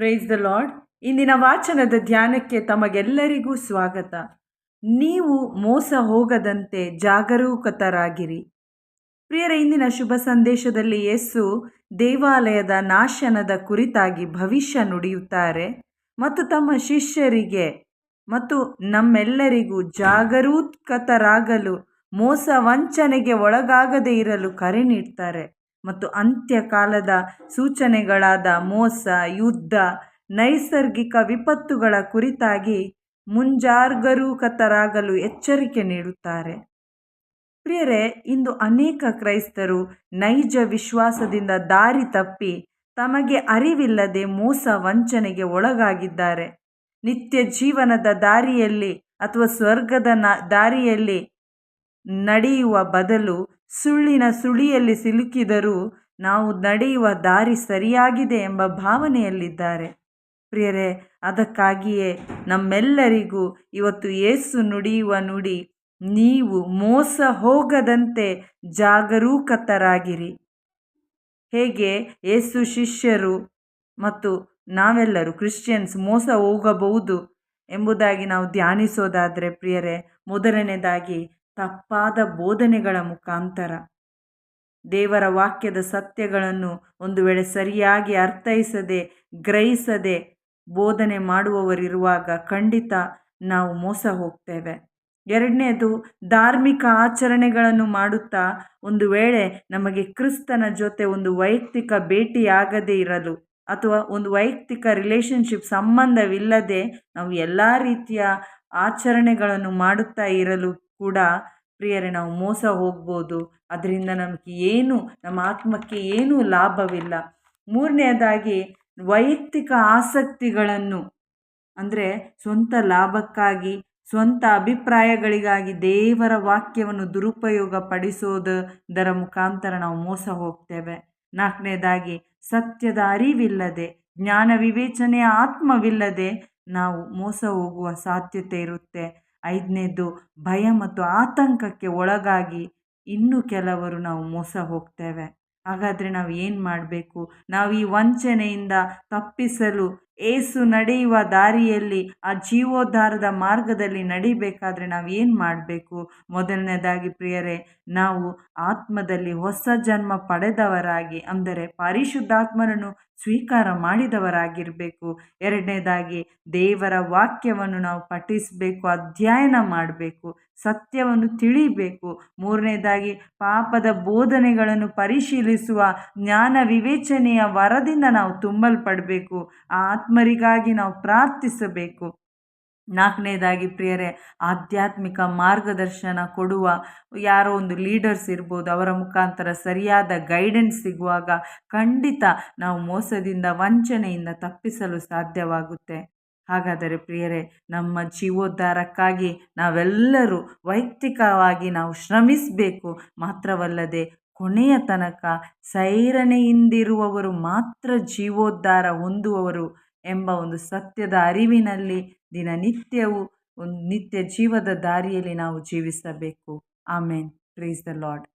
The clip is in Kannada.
ಪ್ರೈಸ್ ದ ಲಾರ್ಡ್ ಇಂದಿನ ವಾಚನದ ಧ್ಯಾನಕ್ಕೆ ತಮಗೆಲ್ಲರಿಗೂ ಸ್ವಾಗತ. ನೀವು ಮೋಸ ಹೋಗದಂತೆ ಜಾಗರೂಕತರಾಗಿರಿ. ಪ್ರಿಯರ, ಇಂದಿನ ಶುಭ ಸಂದೇಶದಲ್ಲಿ ಯೇಸು ದೇವಾಲಯದ ನಾಶನದ ಕುರಿತಾಗಿ ಭವಿಷ್ಯ ನುಡಿಯುತ್ತಾರೆ ಮತ್ತು ತಮ್ಮ ಶಿಷ್ಯರಿಗೆ ಮತ್ತು ನಮ್ಮೆಲ್ಲರಿಗೂ ಜಾಗರೂಕತರಾಗಲು ಮೋಸ ವಂಚನೆಗೆ ಒಳಗಾಗದೇ ಇರಲು ಕರೆ ನೀಡ್ತಾರೆ. ಮತ್ತು ಅಂತ್ಯಕಾಲದ ಸೂಚನೆಗಳಾದ ಮೋಸ, ಯುದ್ಧ, ನೈಸರ್ಗಿಕ ವಿಪತ್ತುಗಳ ಕುರಿತಾಗಿ ಮುಂಜಾಗರೂಕತರಾಗಲು ಎಚ್ಚರಿಕೆ ನೀಡುತ್ತಾರೆ. ಪ್ರಿಯರೇ, ಇಂದು ಅನೇಕ ಕ್ರೈಸ್ತರು ನೈಜ ವಿಶ್ವಾಸದಿಂದ ದಾರಿ ತಪ್ಪಿ ತಮಗೆ ಅರಿವಿಲ್ಲದೆ ಮೋಸ ವಂಚನೆಗೆ ಒಳಗಾಗಿದ್ದಾರೆ. ನಿತ್ಯ ಜೀವನದ ದಾರಿಯಲ್ಲಿ ಅಥವಾ ಸ್ವರ್ಗದ ನ, ದಾರಿಯಲ್ಲಿ ನಡೆಯುವ ಬದಲು ಸುಳ್ಳಿನ ಸುಳಿಯಲ್ಲಿ ಸಿಲುಕಿದರೂ ನಾವು ನಡೆಯುವ ದಾರಿ ಸರಿಯಾಗಿದೆ ಎಂಬ ಭಾವನೆಯಲ್ಲಿದ್ದಾರೆ. ಪ್ರಿಯರೇ, ಅದಕ್ಕಾಗಿಯೇ ನಮ್ಮೆಲ್ಲರಿಗೂ ಇವತ್ತು ಏಸು ನುಡಿಯುವ ನುಡಿ, ನೀವು ಮೋಸ ಹೋಗದಂತೆ ಜಾಗರೂಕತರಾಗಿರಿ. ಹೇಗೆ? ಏಸು ಶಿಷ್ಯರು ಮತ್ತು ನಾವೆಲ್ಲರೂ ಕ್ರಿಶ್ಚಿಯನ್ಸ್ ಮೋಸ ಹೋಗಬಹುದು ಎಂಬುದಾಗಿ ನಾವು ಧ್ಯಾನಿಸೋದಾದರೆ ಪ್ರಿಯರೇ, ಮೊದಲನೇದಾಗಿ ತಪ್ಪಾದ ಬೋಧನೆಗಳ ಮುಖಾಂತರ. ದೇವರ ವಾಕ್ಯದ ಸತ್ಯಗಳನ್ನು ಒಂದು ವೇಳೆ ಸರಿಯಾಗಿ ಅರ್ಥೈಸದೆ, ಗ್ರಹಿಸದೆ ಬೋಧನೆ ಮಾಡುವವರಿರುವಾಗ ಖಂಡಿತ ನಾವು ಮೋಸ ಹೋಗ್ತೇವೆ. ಎರಡನೇದು, ಧಾರ್ಮಿಕ ಆಚರಣೆಗಳನ್ನು ಮಾಡುತ್ತಾ ಒಂದು ವೇಳೆ ನಮಗೆ ಕ್ರಿಸ್ತನ ಜೊತೆ ಒಂದು ವೈಯಕ್ತಿಕ ಭೇಟಿಯಾಗದೇ ಇರಲು ಅಥವಾ ಒಂದು ವೈಯಕ್ತಿಕ ರಿಲೇಷನ್ಶಿಪ್ ಸಂಬಂಧವಿಲ್ಲದೆ ನಾವು ಎಲ್ಲ ರೀತಿಯ ಆಚರಣೆಗಳನ್ನು ಮಾಡುತ್ತಾ ಇರಲು ಕೂಡ ಪ್ರಿಯರೇ, ನಾವು ಮೋಸ ಹೋಗ್ಬೋದು. ಅದರಿಂದ ನಮಗೆ ಏನು, ನಮ್ಮ ಆತ್ಮಕ್ಕೆ ಏನೂ ಲಾಭವಿಲ್ಲ. ಮೂರನೆಯದಾಗಿ ವೈಯಕ್ತಿಕ ಆಸಕ್ತಿಗಳನ್ನು, ಅಂದರೆ ಸ್ವಂತ ಲಾಭಕ್ಕಾಗಿ, ಸ್ವಂತ ಅಭಿಪ್ರಾಯಗಳಿಗಾಗಿ ದೇವರ ವಾಕ್ಯವನ್ನು ದುರುಪಯೋಗ ಪಡಿಸೋದರ ಮುಖಾಂತರ ನಾವು ಮೋಸ ಹೋಗ್ತೇವೆ. ನಾಲ್ಕನೇದಾಗಿ, ಸತ್ಯದ ಅರಿವಿಲ್ಲದೆ, ಜ್ಞಾನ ವಿವೇಚನೆಯ ಆತ್ಮವಿಲ್ಲದೆ ನಾವು ಮೋಸ ಹೋಗುವ ಸಾಧ್ಯತೆ ಇರುತ್ತೆ. ಐದನೇದು ಭಯ ಮತ್ತು ಆತಂಕಕ್ಕೆ ಒಳಗಾಗಿ ಇನ್ನು ಕೆಲವರು ನಾವು ಮೋಸ ಹೋಗ್ತೇವೆ. ಹಾಗಾದರೆ ನಾವು ಏನು ಮಾಡಬೇಕು? ನಾವು ಈ ವಂಚನೆಯಿಂದ ತಪ್ಪಿಸಲು ಏಸು ನಡೆಯುವ ದಾರಿಯಲ್ಲಿ ಆ ಜೀವೋದ್ಧಾರದ ಮಾರ್ಗದಲ್ಲಿ ನಡಿಬೇಕಾದ್ರೆ ನಾವು ಏನು ಮಾಡಬೇಕು? ಮೊದಲನೇದಾಗಿ ಪ್ರಿಯರೇ, ನಾವು ಆತ್ಮದಲ್ಲಿ ಹೊಸ ಜನ್ಮ ಪಡೆದವರಾಗಿ, ಅಂದರೆ ಪರಿಶುದ್ಧಾತ್ಮರನ್ನು ಸ್ವೀಕಾರ ಮಾಡಿದವರಾಗಿರಬೇಕು. ಎರಡನೇದಾಗಿ, ದೇವರ ವಾಕ್ಯವನ್ನು ನಾವು ಪಠಿಸಬೇಕು, ಅಧ್ಯಯನ ಮಾಡಬೇಕು, ಸತ್ಯವನ್ನು ತಿಳಿಬೇಕು. ಮೂರನೇದಾಗಿ, ಪಾಪದ ಬೋಧನೆಗಳನ್ನು ಪರಿಶೀಲಿಸುವ ಜ್ಞಾನ ವಿವೇಚನೆಯ ವರದಿಂದ ನಾವು ತುಂಬಲ್ಪಡಬೇಕು. ಆ ಆತ್ಮರಿಗಾಗಿ ನಾವು ಪ್ರಾರ್ಥಿಸಬೇಕು. ನಾಲ್ಕನೇದಾಗಿ ಪ್ರಿಯರೇ, ಆಧ್ಯಾತ್ಮಿಕ ಮಾರ್ಗದರ್ಶನ ಕೊಡುವ ಯಾರೋ ಒಂದು ಲೀಡರ್ಸ್ ಇರ್ಬೋದು, ಅವರ ಮುಖಾಂತರ ಸರಿಯಾದ ಗೈಡೆನ್ಸ್ ಸಿಗುವಾಗ ಖಂಡಿತ ನಾವು ಮೋಸದಿಂದ ವಂಚನೆಯಿಂದ ತಪ್ಪಿಸಲು ಸಾಧ್ಯವಾಗುತ್ತೆ. ಹಾಗಾದರೆ ಪ್ರಿಯರೇ, ನಮ್ಮ ಜೀವೋದ್ಧಾರಕ್ಕಾಗಿ ನಾವೆಲ್ಲರೂ ವೈಯಕ್ತಿಕವಾಗಿ ನಾವು ಶ್ರಮಿಸಬೇಕು. ಮಾತ್ರವಲ್ಲದೆ ಕೊನೆಯ ತನಕ ಸೈರಣೆಯಿಂದಿರುವವರು ಮಾತ್ರ ಜೀವೋದ್ಧಾರ ಹೊಂದುವವರು ಎಂಬ ಒಂದು ಸತ್ಯದ ಅರಿವಿನಲ್ಲಿ ದಿನನಿತ್ಯವು ಒಂದು ನಿತ್ಯ ಜೀವದ ದಾರಿಯಲ್ಲಿ ನಾವು ಜೀವಿಸಬೇಕು. ಆಮೇನ್. ಪ್ರೀಸ್ ದ ಲಾರ್ಡ್